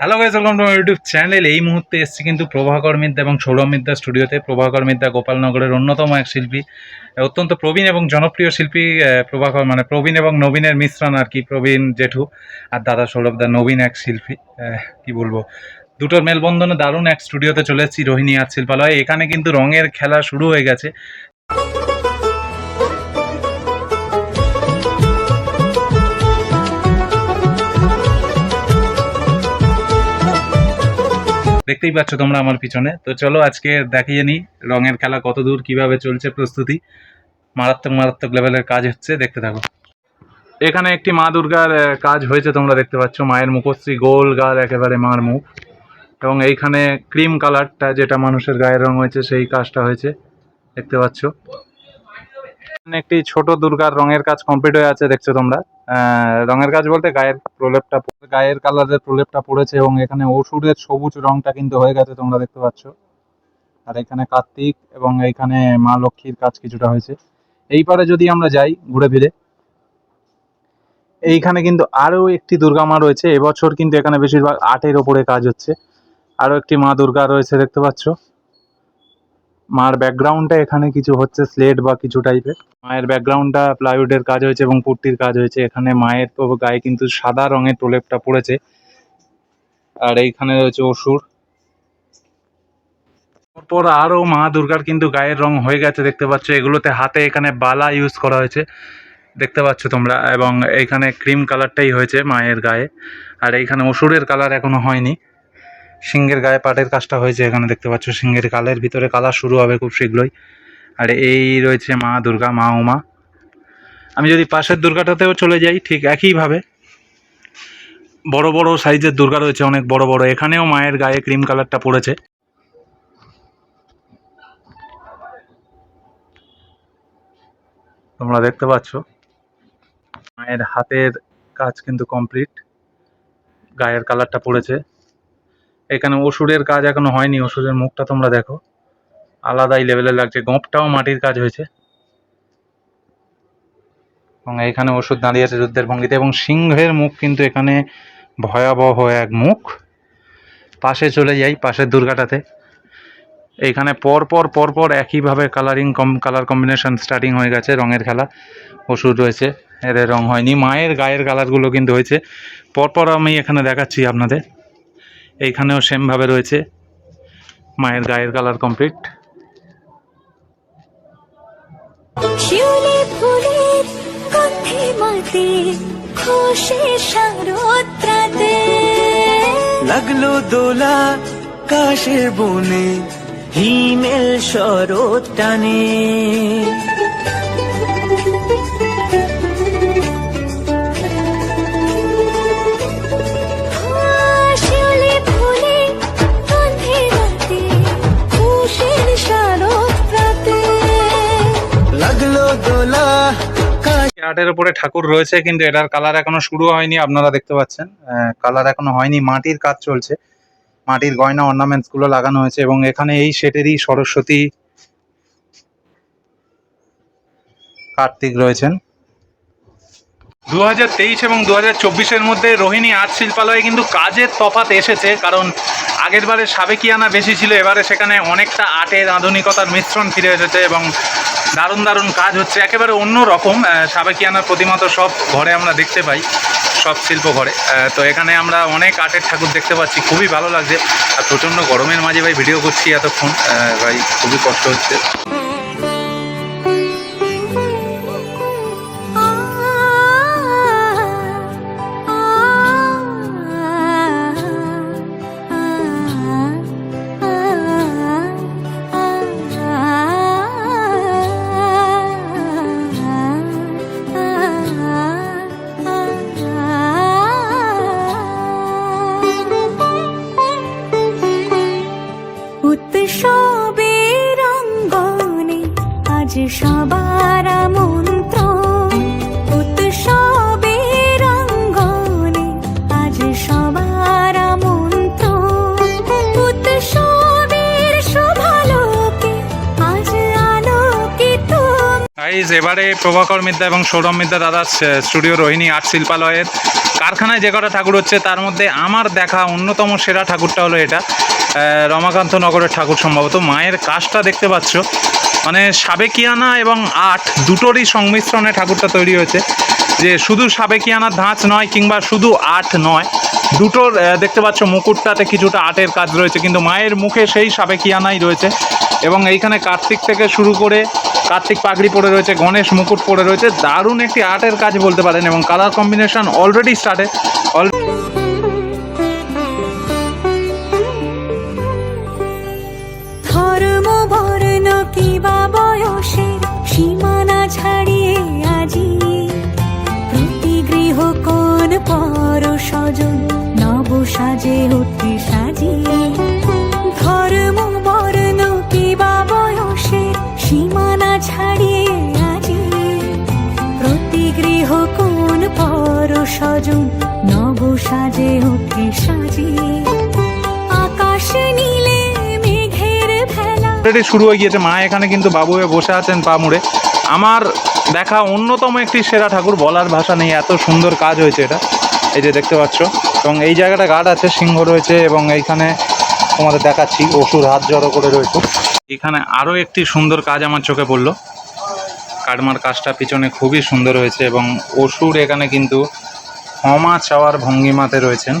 Hello guys welcome to YouTube channel এই মুহূর্তে এসেছি কিন্তু প্রভাকর মিদ্যা এবং সৌরভ মিদ্যা স্টুডিওতে প্রভাকর মিদ্যা গোপালনগরের অন্যতম এক শিল্পী, অত্যন্ত প্রবীণ এবং জনপ্রিয় শিল্পী প্রভাকর মানে প্রবীণ এবং নবীনের মিশ্রণ আর কি, প্রবীণ জেঠু আর দাদা সৌরভ দা নবীন এক শিল্পী কি বলব। দুটোর মেলবন্ধনে দারুণ এক স্টুডিওতে চলে এসেছি, রোহিণী আর্ট শিল্পালয়। এখানে কিন্তু রঙের খেলা শুরু হয়ে গেছে। দেখতেই পাচ্ছ তোমরা আমার পিছনে। তো চলো আজকে দেখিয়ে নিই রঙের খেলা কত দূর কীভাবে চলছে প্রস্তুতি। মারাত্মক মারাত্মক লেভেলের কাজ হচ্ছে, দেখতে থাকো। এখানে একটি মা দুর্গার কাজ হয়েছে তোমরা দেখতে পাচ্ছ। মায়ের মুখশ্রী গোল গাল, একেবারে মার মুখ। এবং এইখানে ক্রিম কালারটা যেটা মানুষের গায়ের রং হয়েছে, সেই কাজটা হয়েছে, দেখতে পাচ্ছ। একটি ছোট দুর্গার রঙের কাজ কমপ্লিট হয়ে আছে, দেখছ তোমরা। রঙের কাজ বলতে গায়ের প্রলেপটা গায়ের কালারের প্রলেপটা পড়েছে এবং এখানে ওষুধের সবুজ রংটা কিন্তু হয়ে গেছে, তোমরা দেখতে পাচ্ছ। আর এখানে কার্তিক এবং এইখানে মা লক্ষ্মীর কাজ কিছুটা হয়েছে। এই পারে যদি আমরা যাই ঘুরে ফিরে, এইখানে কিন্তু আরও একটি দুর্গা মা রয়েছে। এবছর কিন্তু এখানে বেশিরভাগ আটের ওপরে কাজ হচ্ছে। আরও একটি মা দুর্গা রয়েছে, দেখতে পাচ্ছ। মার ব্যাকগ্রাউন্ডটা এখানে কিছু হচ্ছে স্লেট বা কিছু টাইপের মায়ের ব্যাকগ্রাউন্ডটা প্লাইউডের কাজ হয়েছে এবং পুট্টির কাজ হয়েছে। এখানে মায়ের গায়ে কিন্তু সাদা রঙের প্রলেপটা পড়েছে। আর এইখানে রয়েছে অসুর। পর আরও মা দুর্গার কিন্তু গায়ের রং হয়ে গেছে, দেখতে পাচ্ছ। এগুলোতে হাতে এখানে বালা ইউজ করা হয়েছে, দেখতে পাচ্ছ তোমরা। এবং এইখানে ক্রিম কালারটাই হয়েছে মায়ের গায়ে। আর এইখানে অসুরের কালার এখনও হয়নি। সিংহের গায়ে পাটের কাজটা হয়েছে, এখানে দেখতে পাচ্ছ সিংহের কালের ভিতরে কালার শুরু হবে খুব শীঘ্রই। আর এই রয়েছে মা দুর্গা, মা উমা আমি যদি পাশের দুর্গাটাতেও চলে যাই, ঠিক একইভাবে। বড় বড় সাইজের দুর্গা রয়েছে, অনেক বড় বড়। এখানেও মায়ের গায়ে ক্রিম কালারটা পড়েছে। তোমরা দেখতে পাচ্ছ, মায়ের হাতের কাজ কিন্তু কমপ্লিট। গায়ের কালারটা পড়েছে। এখানে অসুরের কাজ এখনও হয়নি, ওষুধের মুখটা তোমরা দেখো। আলাদাই লেভেলের লাগছে, গোঁপটাও মাটির কাজ হয়েছে। এবং এখানে ওষুধ দাঁড়িয়ে আছে যুদ্ধের ভঙ্গিতে, এবং সিংহের মুখ কিন্তু এখানে ভয়াবহ এক মুখ। পাশে চলে যাই পাশের দুর্গাটাতে। এইখানে পরপর পর পর পর একইভাবে কালারিং কম কালার কম্বিনেশন স্টার্টিং হয়ে গেছে, রঙের খেলা। ওষুধ রয়েছে এর রং হয়নি, মায়ের গায়ের কালারগুলো কিন্তু হয়েছে। পরপর আমি এখানে দেখাচ্ছি আপনাদের। এইখানেও সেমভাবে রয়েছে। মায়ের গায়ের কালার কমপ্লিট লাগল দোলা কাশের বনে হিমেল শরৎ টানে। আর্টের উপরে ঠাকুর রয়েছে, কিন্তু এটার কালার এখনও শুরু হয়নি, আপনারা দেখতে পাচ্ছেন। কালার এখনও হয়নি, মাটির কাজ চলছে। মাটির গয়না অর্নামেন্টসগুলো লাগানো হয়েছে এবং এখানে এই সেটেরই সরস্বতী কার্তিক রয়েছেন। দু হাজার তেইশ এবং দু হাজার চব্বিশের মধ্যে রোহিণী আর্ট শিল্পালয়ে কিন্তু কাজের তফাৎ এসেছে, কারণ আগের বারে সাবেকিয়ানা বেশি ছিল, এবারে সেখানে অনেকটা আর্টের আধুনিকতার মিশ্রণ ফিরে এসেছে এবং দারুণ দারুণ কাজ হচ্ছে। একেবারে অন্য রকম সাবেকিয়ানার প্রতিমা তো সব ঘরে আমরা দেখতে পাই, সব শিল্প ঘরে। তো এখানে আমরা অনেক আর্টের ঠাকুর দেখতে পাচ্ছি, খুবই ভালো লাগছে। আর প্রচণ্ড গরমের মাঝে ভাই ভিডিও করছি এতক্ষণ ভাই খুবই কষ্ট হচ্ছে। গাইজ, এবারে প্রভাকর মিদ্যা এবং সৌরভ মিদ্যা দাদা স্টুডিও রোহিণী আর্ট শিল্পালয়ের কারখানায় যে কটা ঠাকুর হচ্ছে, তার মধ্যে আমার দেখা অন্যতম সেরা ঠাকুরটা হলো এটা। রমাকান্ত নগরের ঠাকুর সম্ভবত। মায়ের কাজটা দেখতে পাচ্ছ। মানে সাবেকিয়ানা এবং আর্ট দুটোরই সংমিশ্রণে ঠাকুরটা তৈরি হয়েছে। যে শুধু সাবেকিয়ানার ধাঁচ নয়, কিংবা শুধু আর্ট নয়, দুটোর দেখতে পাচ্ছ মুকুটটাতে কিছুটা আর্টের কাজ রয়েছে। কিন্তু মায়ের মুখে সেই সাবেকিয়ানাই রয়েছে। এবং এইখানে কার্তিক থেকে শুরু করে কার্তিক পাগড়ি পরে রয়েছে, গণেশ মুকুট পরে রয়েছে। দারুণ একটি আর্টের কাজ বলতে পারেন এবং কালার কম্বিনেশন অলরেডি স্টার্টে অল ধর্ম বর্ণ সীমানা ছাড়িয়ে আজি। সাজে নব সাজে আকাশ নীলে মেঘের ভেলা। শুরু হয়ে গিয়েছে। মা এখানে কিন্তু বাবু হয়ে বসে আছেন পা মুড়ে। আমার দেখা অন্যতম একটি সেরা ঠাকুর, বলার ভাষা নেই, এত সুন্দর কাজ হয়েছে এটা। এই যে দেখতে পাচ্ছ। এবং এই জায়গাটা গার্ড আছে, সিংহ রয়েছে এবং এইখানে তোমাদের দেখাচ্ছি, অসুর হাত জড়ো করে রয়েছে। এখানে আরও একটি সুন্দর কাজ আমার চোখে পড়ল। কাটমার কাজটা পিছনে খুবই সুন্দর হয়েছে এবং অসুর এখানে কিন্তু ক্ষমা চাওয়ার ভঙ্গিমাতে রয়েছেন।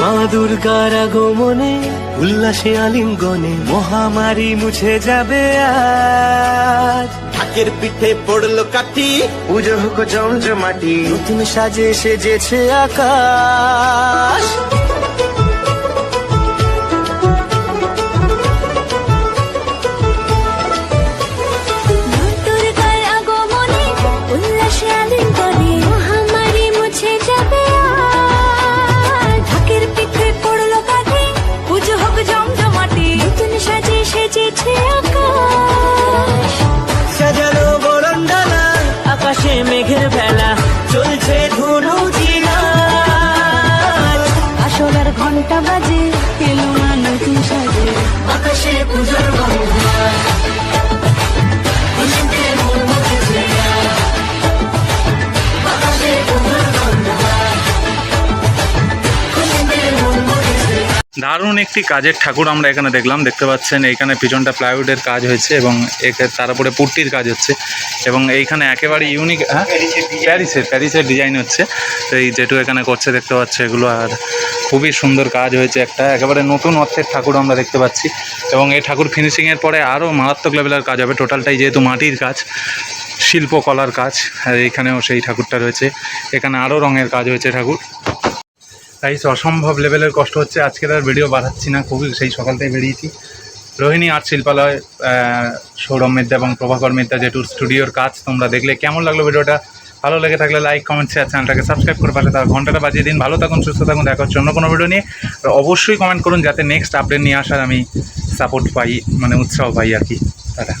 মা দুর্গার আগমনে উল্লাসে আলিঙ্গনে মহামারী মুছে যাবে আজ। ঢাকের পিঠে পড়ল কাটি পুজো হোক জমজমাটি নতুন সাজে সেজেছে আকাশ। দারুণ একটি কাজের ঠাকুর আমরা এখানে দেখলাম। দেখতে পাচ্ছেন এইখানে পিছনটা প্লাইউডের কাজ হয়েছে এবং তার উপরে পুট্টির কাজ হচ্ছে এবং এইখানে একেবারে ইউনিক হ্যাঁ? প্যারিসের প্যারিসের ডিজাইন হচ্ছে। তো এই যেটু এখানে করছে, দেখতে পাচ্ছে এগুলো আর খুবই সুন্দর কাজ হয়েছে একটা। একেবারে নতুন অর্থের ঠাকুর আমরা দেখতে পাচ্ছি এবং এই ঠাকুর ফিনিশিংয়ের পরে আরও মারাত্মক লেভেলের কাজ হবে। টোটালটাই যেহেতু মাটির কাজ, শিল্পকলার কাজ, আর এইখানেও সেই ঠাকুরটা রয়েছে। এখানে আরও রঙের কাজ হয়েছে ঠাকুর। তাই অসম্ভব লেভেলের কষ্ট হচ্ছে। আজকের আর ভিডিও বাড়াচ্ছি না, খুবই সেই সকাল থেকে বেরিয়েছি। রোহিণী আর্ট শিল্পালয় সৌরভ মিদ্যা এবং প্রভাকর মিদ্যা যেটুর স্টুডিওর কাজ, তোমরা দেখলে কেমন লাগল ভিডিওটা ভালো লেগে থাকলে লাইক কমেন্ট শেয়ার চ্যানেলটাকে সাবস্ক্রাইব করে পাশে তার ঘন্টাটা বাজিয়ে দিন। ভালো থাকুন, সুস্থ থাকুন, দেখা হচ্ছে অন্য কোনো ভিডিও নিয়ে। আর অবশ্যই কমেন্ট করুন যাতে নেক্সট আপডেট নিয়ে আসার আমি সাপোর্ট পাই মানে উৎসাহ পাই আর কি। টাটা।